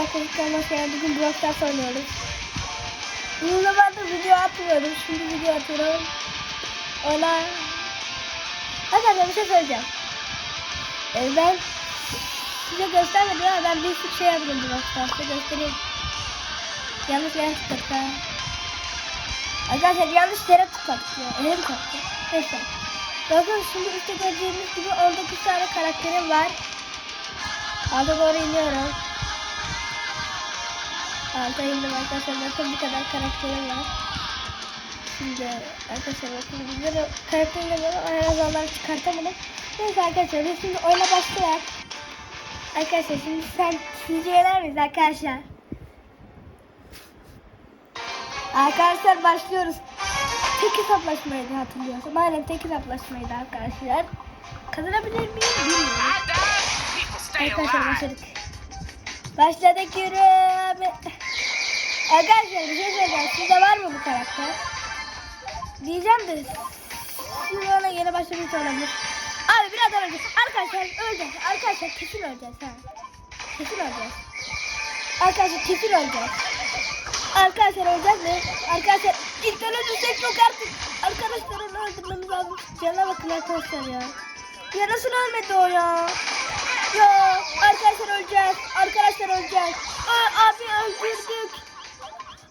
arkadaşlar yani bugün Brawl oynuyoruz. Uzun zamandır video atmıyorum. Şimdi video atıyorum. Ona... Arkadaşlar bir şey söyleyeceğim. Ee, ben size göstermedim ama ben bir sürü şey yaptım Brawl Stars'ta göstereyim. Yanlış yere tıkladık ha. Arkadaşlar yanlış yere tıkladık ya. Elim kalktı. Neyse. Bakın şimdi işte gördüğünüz gibi 19 tane karakterim var. Alta doğru iniyorum. Alta indim arkadaşlar bakın bu kadar karakterim var. Şimdi arkadaşlar bakın bunları karakterleri arabalar çıkartamadım. Neyse arkadaşlar biz şimdi oyuna başlayalım. Arkadaşlar şimdi sen sizce yener miyiz arkadaşlar? Arkadaşlar başlıyoruz. Tek hesaplaşmaydı hatırlıyorsam. Aynen tek hesaplaşmaydı arkadaşlar. Kazanabilir miyim bilmiyorum. Arkadaşlar başladık. Başladık yürü abi. Arkadaşlar bir şey söyleyeceğim. Sizde var mı bu karakter? Diyeceğim de ona yeni başlamış olabilir. Abi birazdan önce. Arkadaşlar öleceğiz. Arkadaşlar kesin öleceğiz. Ha. Kesin öleceğiz. Arkadaşlar kesin öleceğiz. Arkadaşlar öleceğiz mi? Arkadaşlar ilk ölürsek yok artık. Arkadaşlar onu öldürmemiz lazım. Cana bakın arkadaşlar ya. Ya nasıl ölmedi o ya? Ya arkadaşlar öleceğiz. Arkadaşlar öleceğiz. Aa, abi öldürdük.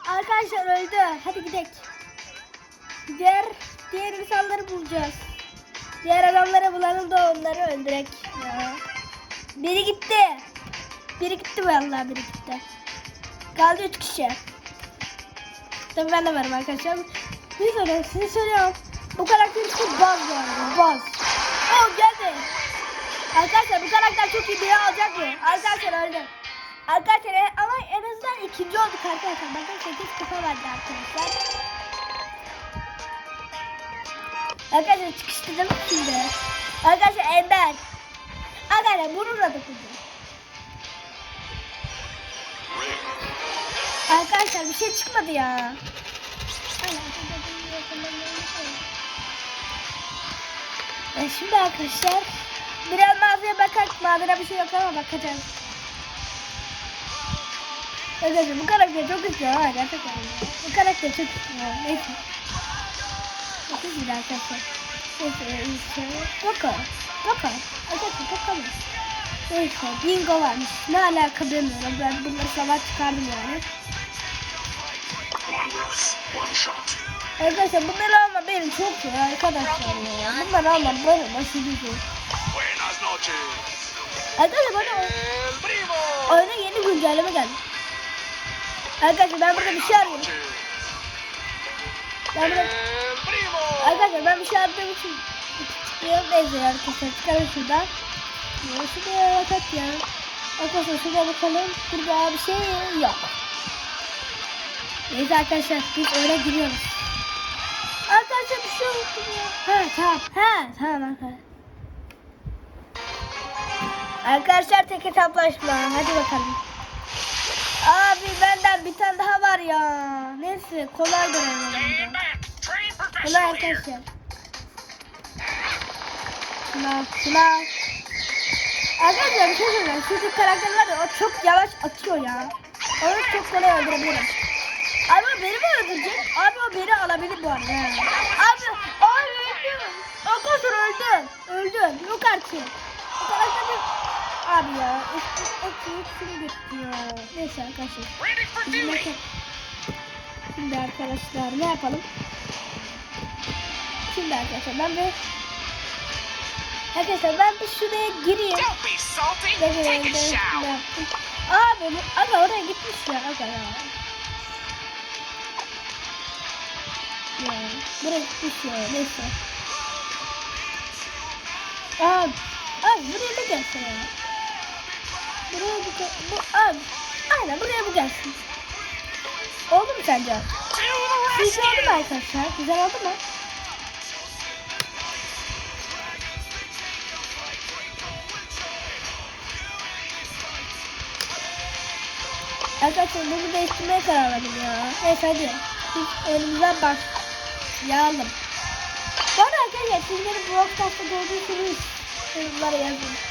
Arkadaşlar öldü. Hadi gidelim. Diğer diğer insanları bulacağız. Diğer adamları bulalım da onları öldürek. Biri gitti. Biri gitti vallahi biri gitti. Kaldı üç kişi. Tabii ben de varım arkadaşlar. Bir soru size soruyorum. Bu karakter çok baz bu arada. Baz. Oh geldi. Arkadaşlar bu karakter çok iyi biri alacak mı? Arkadaşlar öldü. Arkadaşlar e- ama en azından ikinci olduk arkadaşlar. Bakın 8 kupa verdi arkadaşlar. Arkadaşlar çıkıştırdım şimdi. Arkadaşlar Ender. Arkadaşlar bunu da dokundum. Arkadaşlar bir şey çıkmadı ya. E şimdi arkadaşlar biraz mağazaya bakak. Mağazada bir şey yok ama bakacağız. Arkadaşlar bu karakter çok güzel ha gerçekten. Bu karakter çok güzel. Neyse. Çok güzel arkadaşlar. Neyse işte. Baka. Baka. Arkadaşlar baka mı? Neyse bingo varmış. Ne alaka bilmiyorum. Ben bunları sabah çıkardım yani. Arkadaşlar bunları alma benim çok zor arkadaşlar ya. Bunları alma benim aşırı zor. Arkadaşlar bana oyuna yeni güncelleme geldi. Arkadaşlar ben burada bir şey arıyorum. Ben burada... Arkadaşlar ben bir şey aradığım için çıkıyor. Neyse arkadaşlar çıkarım şuradan. Ya şuraya bakat ya. Arkadaşlar şuraya bakalım. Burada bir şey yok. Neyse arkadaşlar biz oyuna giriyoruz. Arkadaşlar bir şey unuttum ya. Ha tamam. Ha tamam arkadaşlar. Arkadaşlar tek hesaplaşma. Hadi bakalım. Abi benden bir tane daha var ya. Neyse kolay da Stand back. Train Kolay arkadaşlar. Şuna, şuna. Arkadaşlar bir şey söyleyeyim. Şuradaki karakter var ya o çok yavaş atıyor ya. Onu çok kolay öldürebilirim. Abi o beni mi öldürecek? Abi o beni alabilir bu arada. Abi, abi öldüm. Arkadaşlar öldüm. Öldüm. Yok artık. De... Abi ya. Eski gitti ya. Neyse arkadaşlar. Şimdi, şimdi arkadaşlar ne yapalım? Şimdi arkadaşlar ben bir Arkadaşlar ben bir şuraya gireyim. Ben shower. yaptım. Abi bu aga oraya gitmiş ya aga ya. Ya buraya gitmiş ya neyse. Abi, abi buraya ne gelsin ya? Buraya bu, bu. Aynen buraya bu gelsin. Oldu mu sence? Güzel oldu mu arkadaşlar? Güzel oldu mu? Arkadaşlar bunu değiştirmeye karar verdim ya. Neyse hadi. Biz önümüze başlayalım. Bu arada arkadaşlar siz benim Brawl Stars'ta gördüğünüz yorumlara yazın.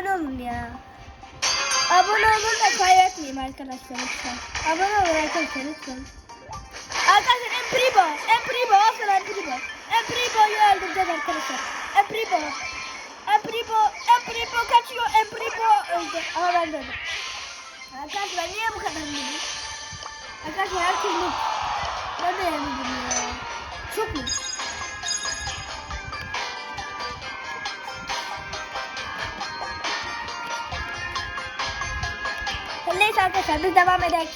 Abone olun ya. Abone olun da kaybetmeyeyim arkadaşlar lütfen. Abone olun arkadaşlar lütfen. Arkadaşlar Empribo, Empribo, asıl Empribo. Empribo'yu öldüreceğiz arkadaşlar. Empribo. Empribo, Empribo kaçıyor. Empribo öldü. Ama ben de öldüm. Arkadaşlar niye bu kadar mutlu? Arkadaşlar herkes mutlu. Ben de yenildim ya. Çok mutlu. Neyse arkadaşlar biz devam edelim.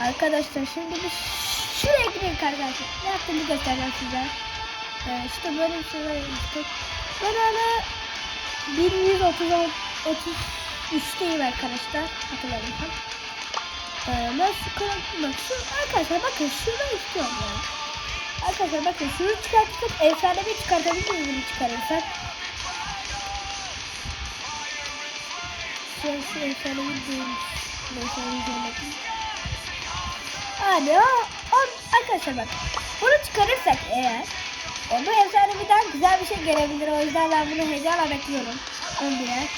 Arkadaşlar şimdi biz şuraya gidelim arkadaşlar. Ne yaptığımı göstereceğim size. Ee, işte böyle bir şeyler yaptık. Ben hala 1133'teyim arkadaşlar. Hatırladım. Ee, kanatı bak şu arkadaşlar bakın şunu istiyorum ya. Arkadaşlar bakın şunu çıkartırsak efsanevi çıkartabilir miyiz bunu çıkarırsak? Şu an şu efsanevi değilmiş. Onu görmedim. Abi o, o arkadaşlar bak bunu çıkarırsak eğer e, bu efsaneviden güzel bir şey gelebilir. O yüzden ben bunu heyecanla bekliyorum. Ön birer.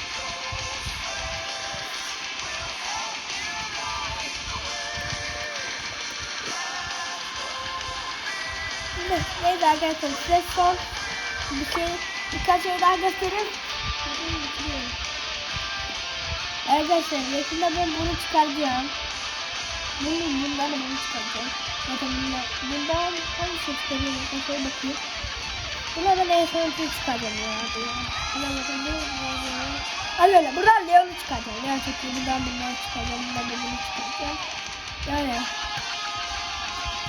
Şimdi neyse arkadaşlar size son bir şey birkaç şey daha göstereyim. Arkadaşlar yakında ben bunu çıkaracağım. Bunu bundan da bunu çıkaracağım. Zaten bundan, bundan hangisi çıkarıyorum? Şöyle bakayım. Buna ben en son şey çıkaracağım ya. Buna bakın var Al öyle. Buradan Leon'u çıkaracağım. Leon çok iyi. Bundan çıkaracağım. Bundan da bunu çıkaracağım. Yani.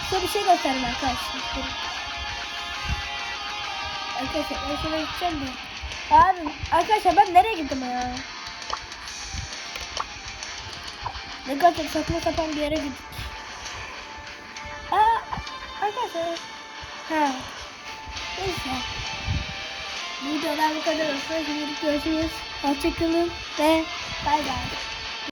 Size bir şey göstereyim arkadaşlar. Arkadaşlar ben şuraya gideceğim de. Abi arkadaşlar ben nereye gittim ya? Ne kadar saçma sapan bir yere gittik. Aa, arkadaşlar. Ha. Neyse. Videolar bu kadar olsun. Şimdilik görüşürüz. Hoşçakalın ve bay bay.